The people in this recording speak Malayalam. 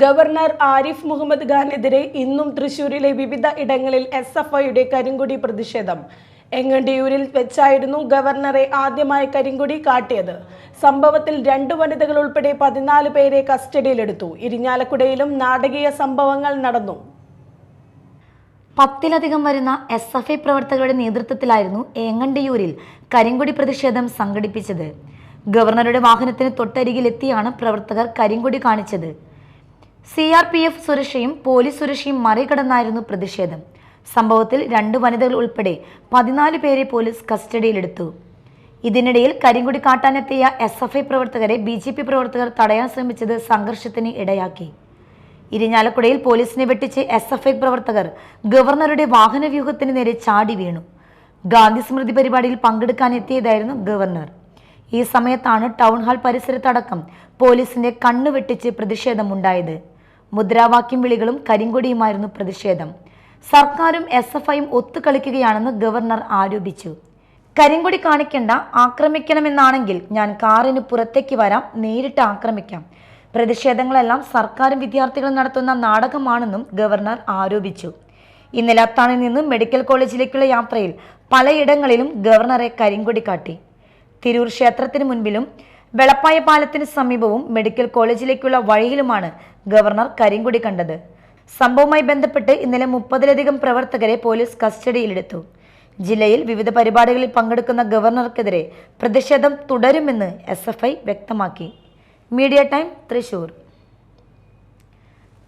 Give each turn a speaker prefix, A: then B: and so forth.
A: ഗവർണർ ആരിഫ് മുഹമ്മദ് ഖാനെതിരെ ഇന്നും തൃശൂരിലെ വിവിധ ഇടങ്ങളിൽ എസ് എഫ് ഐയുടെ കരിങ്കൊടി പ്രതിഷേധം. എങ്ങണ്ടിയൂരിൽ വെച്ചായിരുന്നു ഗവർണറെ ആദ്യമായി കരിങ്കൊടി കാട്ടിയത്. സംഭവത്തിൽ രണ്ട് വനിതകൾ ഉൾപ്പെടെ പതിനാല് പേരെ കസ്റ്റഡിയിലെടുത്തു. ഇരിഞ്ഞാലക്കുടയിലും നാടകീയ സംഭവങ്ങൾ നടന്നു.
B: പത്തിലധികം വരുന്ന എസ് എഫ് ഐ പ്രവർത്തകരുടെ നേതൃത്വത്തിലായിരുന്നു ഏങ്ങണ്ടിയൂരിൽ കരിങ്കൊടി പ്രതിഷേധം സംഘടിപ്പിച്ചത്. ഗവർണറുടെ വാഹനത്തിന് തൊട്ടരികിലെത്തിയാണ് പ്രവർത്തകർ കരിങ്കൊടി കാണിച്ചത്. സി ആർ പി എഫ് സുരക്ഷയും പോലീസ് സുരക്ഷയും മറികടന്നായിരുന്നു പ്രതിഷേധം. സംഭവത്തിൽ രണ്ട് വനിതകൾ ഉൾപ്പെടെ പതിനാല് പേരെ പോലീസ് കസ്റ്റഡിയിലെടുത്തു. ഇതിനിടയിൽ കരിങ്കുടി കാട്ടാനെത്തിയ എസ് എഫ് ഐ പ്രവർത്തകരെ ബി ജെ പി പ്രവർത്തകർ തടയാൻ ശ്രമിച്ചത് സംഘർഷത്തിന് ഇടയാക്കി. ഇരിഞ്ഞാലക്കുടയിൽ പോലീസിനെ വെട്ടിച്ച് എസ് എഫ് ഐ പ്രവർത്തകർ ഗവർണറുടെ വാഹനവ്യൂഹത്തിന് നേരെ ചാടി വീണു. ഗാന്ധി സ്മൃതി പരിപാടിയിൽ പങ്കെടുക്കാനെത്തിയതായിരുന്നു ഗവർണർ. ഈ സമയത്താണ് ടൗൺ ഹാൾ പരിസരത്തടക്കം പോലീസിന്റെ കണ്ണുവെട്ടിച്ച് പ്രതിഷേധമുണ്ടായത്. മുദ്രാവാക്യം വിളികളും കരിങ്കൊടിയുമായിരുന്നു പ്രതിഷേധം. സർക്കാരും എസ് എഫ് ഐയും ഒത്തുകളിക്കുകയാണെന്ന് ഗവർണർ ആരോപിച്ചു. കരിങ്കൊടി കാണിക്കേണ്ട ആക്രമിക്കണമെന്നാണെങ്കിൽ ഞാൻ കാറിന് പുറത്തേക്ക് വരാം നേരിട്ട് ആക്രമിക്കാം. പ്രതിഷേധങ്ങളെല്ലാം സർക്കാരും വിദ്യാർത്ഥികളും നടത്തുന്ന നാടകമാണെന്നും ഗവർണർ ആരോപിച്ചു. ഇന്നലെ അത്താണിൽ നിന്ന് മെഡിക്കൽ കോളേജിലേക്കുള്ള യാത്രയിൽ പലയിടങ്ങളിലും ഗവർണറെ കരിങ്കൊടി കാട്ടി. തിരൂർ ക്ഷേത്രത്തിന് മുൻപിലും വെളപ്പായ പാലത്തിന് സമീപവും മെഡിക്കൽ കോളേജിലേക്കുള്ള വഴിയിലുമാണ് ഗവർണർ കരിങ്കുടി കണ്ടത്. സംഭവവുമായി ബന്ധപ്പെട്ട് ഇന്നലെ മുപ്പതിലധികം പ്രവർത്തകരെ പോലീസ് കസ്റ്റഡിയിലെടുത്തു. ജില്ലയിൽ വിവിധ പരിപാടികളിൽ പങ്കെടുക്കുന്ന ഗവർണർക്കെതിരെ പ്രതിഷേധം തുടരുമെന്ന് എസ് വ്യക്തമാക്കി. Media time Thrissur.